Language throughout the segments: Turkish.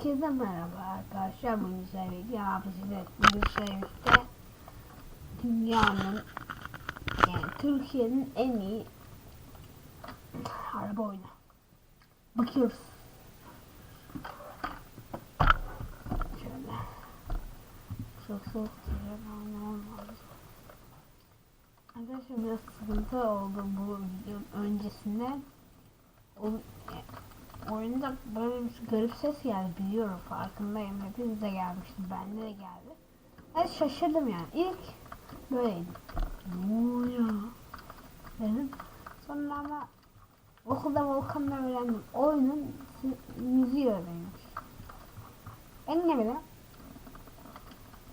Herkese merhaba arkadaşlar. Bugün birlikte ne yapacağız? Bugün birlikte dünyanın yani Türkiye'nin en iyi araba oyunu. Bakıyoruz. Şöyle. Çok soğuk oynamam lazım. Arkadaşlar biraz sıkıntı oldu bu videonun öncesinde. O, oyunda böyle bir garip ses geldi biliyorum farkındayım. Hepinize gelmişti. Bende de geldi. Ben şaşırdım yani. İlk böyleydi. Ne oluyor? Dedim. Sonra ama okulda Volkan'la öğrendim. Oyunun müziği öyleymiş. Ben ne bileyim.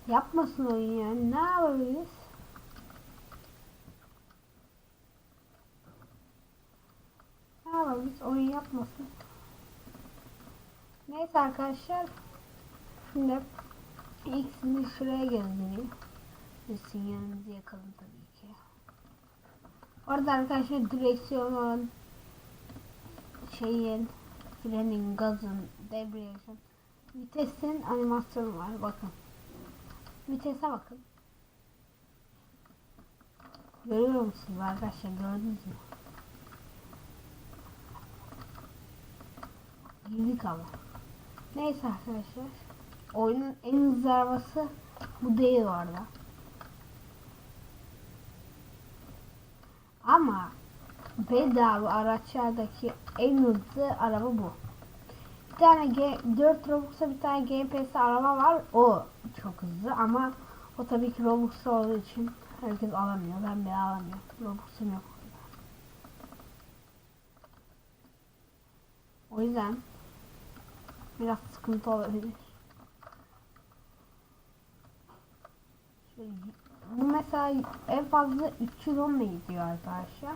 Yapmasın oyun yani. Ne yapabiliriz? Ne yapabiliriz? Oyun yapmasın. Neyse arkadaşlar. Şimdi ilk sizi şuraya gezdireyim. Ve sinyalinizi yakalım tabii ki. Orada arkadaşlar direksiyonun şeyin frenin, gazın, debriyajın, vitesin animasyonu var. Bakın. Vitese bakın. Görüyor musunuz arkadaşlar? Gördünüz mü? Girdik ama. Neyse arkadaşlar. Oyunun en hızlı arabası bu değil orada. Ama bedava araçlardaki en hızlı araba bu. Bir tane G 4 Robux'a bir tane GPS araba var. O çok hızlı ama o tabii ki Robux olduğu için herkes alamıyor. Ben bile alamıyorum. Robux'um yok. O yüzden biraz sıkıntı olabilir. Şöyle, bu mesela en fazla 310 ile gidiyor arkadaşlar.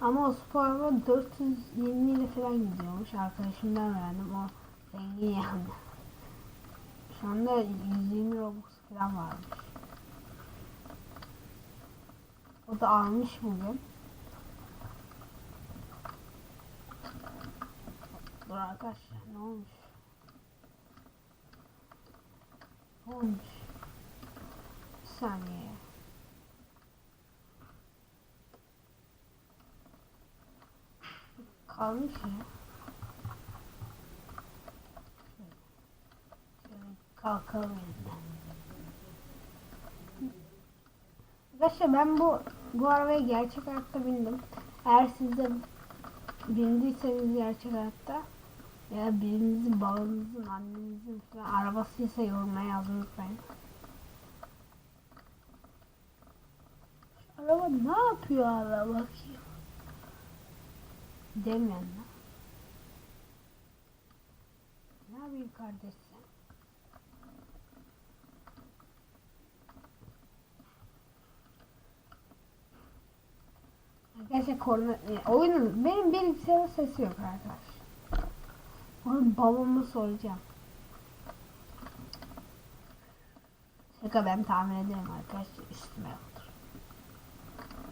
Ama o spor araba 420 ile falan gidiyormuş. Arkadaşımdan öğrendim. O zengin yani. Şu anda 120 Robux falan varmış. O da almış bugün. Dur arkadaşlar ne olmuş? Ne olmuş? Bir saniye. Kalmış ya. Kalkalım. Arkadaşlar ben bu bu arabaya gerçek hayatta bindim. Eğer siz de bindiyseniz gerçek hayatta ya birinizin, babanızın, annenizin falan arabasıysa yazmayı unutmayın. Şu araba ne yapıyor hala bakayım. Gidelim yanına. Ne yapayım kardeş sen? Arkadaşlar korna, e, oyunun benim bilgisayarın sesi yok arkadaş. Onu babama soracağım. Şaka ben tahmin ederim arkadaşlar üstüme yoktur.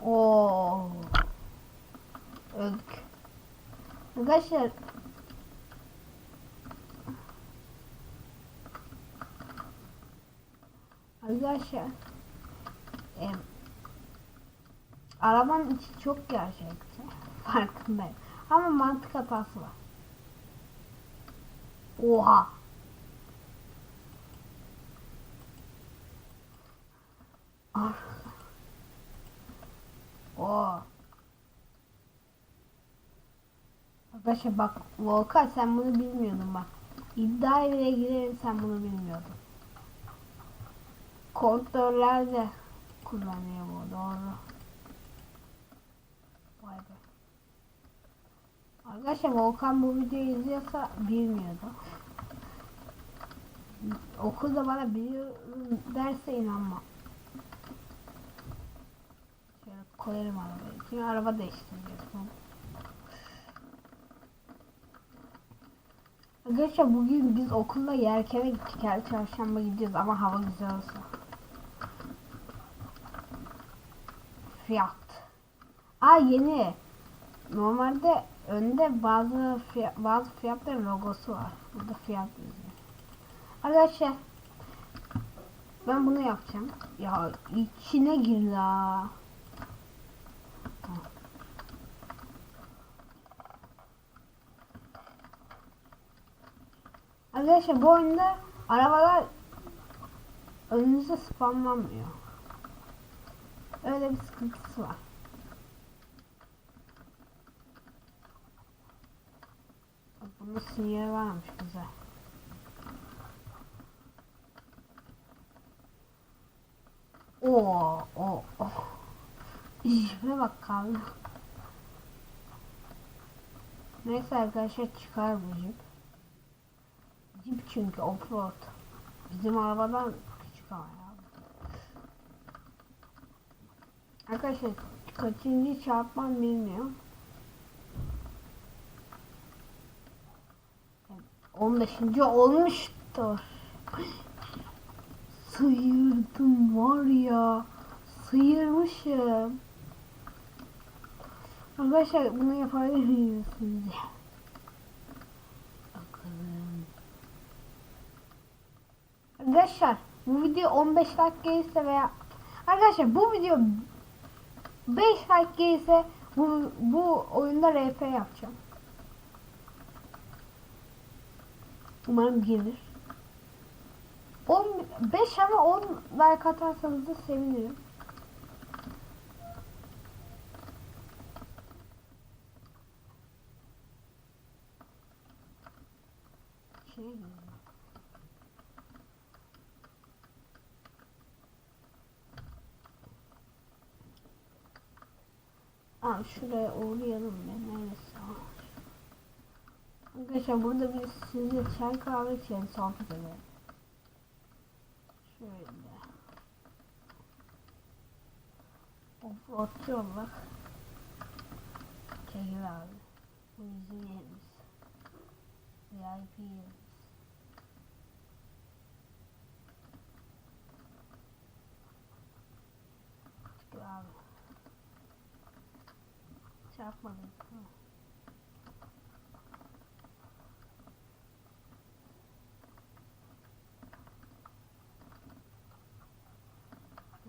Oo. Öldük. Arkadaşlar Arkadaşlar em, arabanın içi çok gerçekçi. Farkındayım. Ama mantık hatası var. Oha. Ah. Oo. Arkadaşlar bak Volkan sen bunu bilmiyordun bak. İddiaya bile girerim sen bunu bilmiyordun. Kontroller de kullanıyor bu doğru. Vay be. Arkadaşlar Volkan bu videoyu izliyorsa bilmiyordu. Okulda bana biliyorum derse inanmam. Şöyle koyarım arabayı. Şimdi araba değiştireceğiz. Arkadaşlar bugün biz okulda yelkene gittik. Her çarşamba gidiyoruz ama hava güzel olsa. Fiyat. Aa yeni. Normalde önde bazı fiyat, bazı fiyatların logosu var. Burada fiyat yazıyor. Arkadaşlar ben bunu yapacağım. Ya içine gir la. Arkadaşlar bu oyunda arabalar önünüze spamlanmıyor. Öyle bir sıkıntısı var. Bunda sinyal varmış güzel. Oo, o, oh. İşime bak kaldı. Neyse arkadaşlar çıkar bu jip. Jip çünkü offroad. Bizim arabadan küçük ama ya. Arkadaşlar kaçıncı çarpmam bilmiyorum. 15. olmuştur. Sıyırdım var ya. Sıyırmışım. Arkadaşlar bunu yapabilir miyiz sizce? Bakalım. Arkadaşlar bu video 15 dakika gelirse veya Arkadaşlar bu video 5 like gelirse bu, bu oyunda RP yapacağım. Umarım gelir. 10, 5 ama 10 like atarsanız da sevinirim. Girdim. Aa şuraya uğrayalım be neresi var? Arkadaşlar burada biz sizinle çay kahve içelim sohbet edelim. Şöyle. Offroad yollar. Çekil abi. Bu bizim yerimiz. VIP yerimiz. Çekil abi. Çarpmadım. Tamam.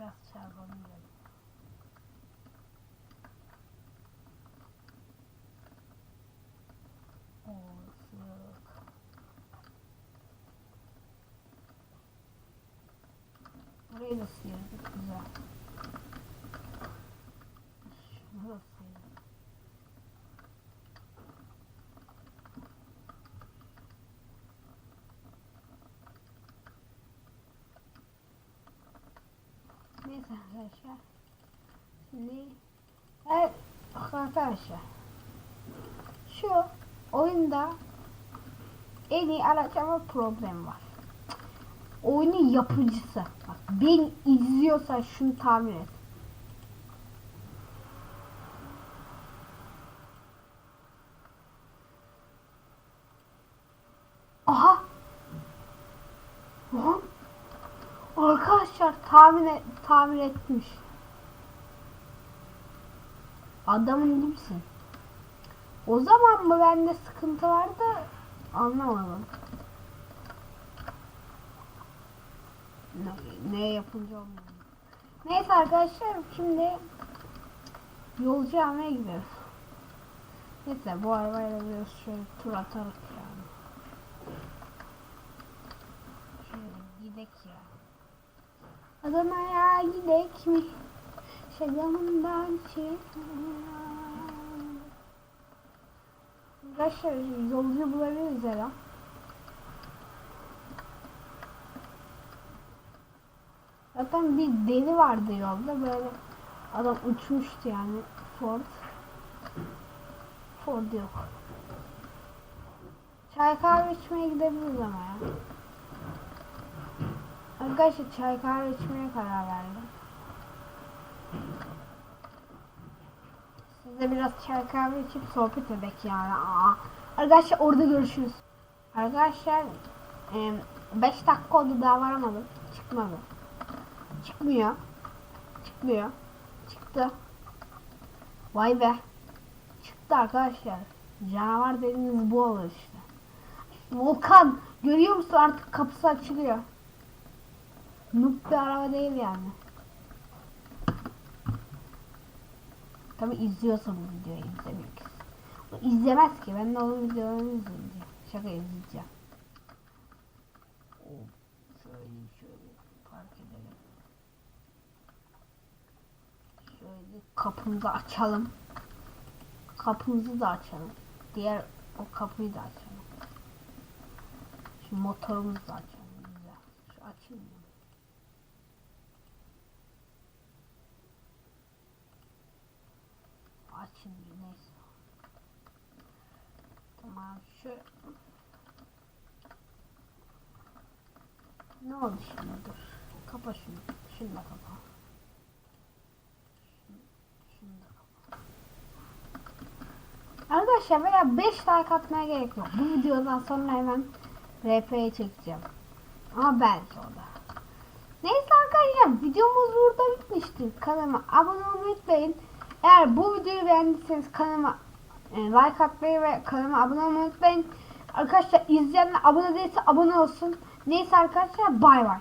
Biraz çarpalım dedim. Oo, sıyırık. Da sıyırdık güzel. Da sıyırdık. Neyse arkadaşlar. Şimdi evet arkadaşlar. Şu oyunda en iyi araç ama problem var. Oyunun yapıcısı. Bak ben izliyorsa şunu tahmin et. Aha. Aha. Arkadaşlar tahmin et, tahmin etmiş. Adamın kimsin? O zaman mı bende sıkıntı vardı? Anlamadım. Ne, yapınca olmuyor. Neyse arkadaşlar şimdi yolcu almaya gidiyoruz. Neyse bu arabayla biraz şöyle tur atarız yani. Şöyle gidek ya. Adana'ya gidek mi? Şagamından çıkma. Arkadaşlar yolcu bulabiliriz ya. Zaten bir deli vardı yolda böyle adam uçmuştu yani Ford. Ford yok. Çay kahve içmeye gidebiliriz ama ya. Arkadaşlar çay kahve içmeye karar verdim. Size biraz çay kahve içip sohbet edek yani. Aa. Arkadaşlar orada görüşürüz. Arkadaşlar 5 dakika oldu daha varamadım. Çıkmadı. Çıkmıyor. Çıkmıyor. Çıktı. Vay be. Çıktı arkadaşlar. Canavar dediğiniz bu olur işte. Volkan görüyor musun artık kapısı açılıyor. Noob bir araba değil yani. Tabi izliyorsa bu videoyu izlemiyor ki. O izlemez ki. Ben de onun videolarını izleyeceğim. Şaka izleyeceğim. Hop, Şöyle şöyle park edelim. Şöyle kapımızı açalım. Kapımızı da açalım. Diğer o kapıyı da açalım. Şu motorumuzu da açalım. Güzel. Şu açılmıyor. Açılmıyor neyse. Tamam şu Ne oldu şimdi dur. Kapa şunu. Şunu da kapa. Şunu, şunu da kapa. Arkadaşlar veya 5 like atmaya gerek yok. Bu videodan sonra hemen RP'ye çekeceğim. Ama belki o da. Neyse arkadaşlar videomuz burada bitmiştir. Kanalıma abone olmayı unutmayın. Eğer bu videoyu beğendiyseniz kanalıma e, like atmayı ve kanalıma abone olmayı unutmayın. Arkadaşlar izleyenler abone değilse abone olsun. Neyse arkadaşlar bay bay.